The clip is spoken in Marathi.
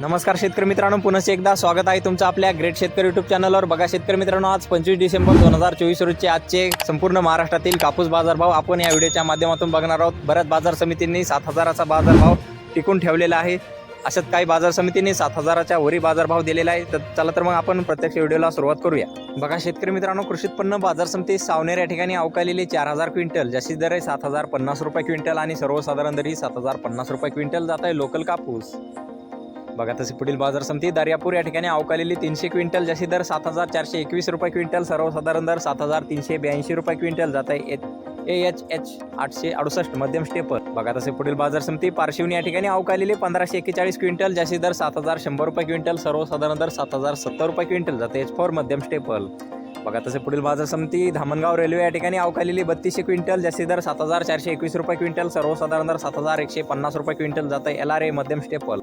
नमस्कार शेतकरी मित्रांनो पुन्हा एकदा स्वागत आहे तुमचं आपल्या ग्रेट शेतकरी युट्यूब चॅनलवर बघा शेतकरी मित्रांनो आज पंचवीस डिसेंबर दोन हजार चोवीस रोजचे आजचे संपूर्ण महाराष्ट्रातील कापूस बाजारभाव आपण या व्हिडिओच्या माध्यमातून बघणार आहोत. बऱ्याच बाजार समितींनी सात हजाराचा बाजारभाव टिकून ठेवलेला आहे. अशात काही बाजार समितींनी सात हजाराच्या वरी बाजारभाव दिलेला आहे. तर चला तर मग आपण प्रत्यक्ष व्हिडिओला सुरुवात करूया. बघा शेतकरी मित्रांनो कृषी उत्पन्न बाजार समिती सावनेर या ठिकाणी अवकालेली चार हजार क्विंटल जास्ती दर आहे सात हजार पन्नास रुपये क्विंटल आणि सर्वसाधारण दर ही सात हजार पन्नास रुपये क्विंटल जात आहे. लोकल कापूस. बघा तसे पुढील बाजार समिती दर्यापूर या ठिकाणी अवकालेली तीनशे क्विंटल जशी दर सात हजार चारशे एकवीस रुपये क्विंटल सर्वसाधारण दर सात हजार तीनशे ब्याऐंशी रुपये क्विंटल जात आहे ए एच एच आठशे अडुसष्ट मध्यम स्टेपर बघा तसे पुढील बाजार समिती पारशिवनी या ठिकाणी अवकालेली पंधराशे एक्केचाळीस क्विंटल जशी दर सात हजार शंभर रुपये क्विंटल सर्वसाधारण दर सात हजार सत्तर रुपये क्विंटल जाते एच फोर मध्यम स्टेपल. बघा तसे पुढील बाजार समिती धामणगाव रेल्वे या ठिकाणी अवकालेली बत्तीसशे क्विंटल जास्ती दर सात हजार चारशे एकवीस रुपये क्विंटल सर्वसाधारण दर सात हजार एकशे पन्नास रुपये क्विंटल जात आहे एल आर ए मध्यम स्टेपल.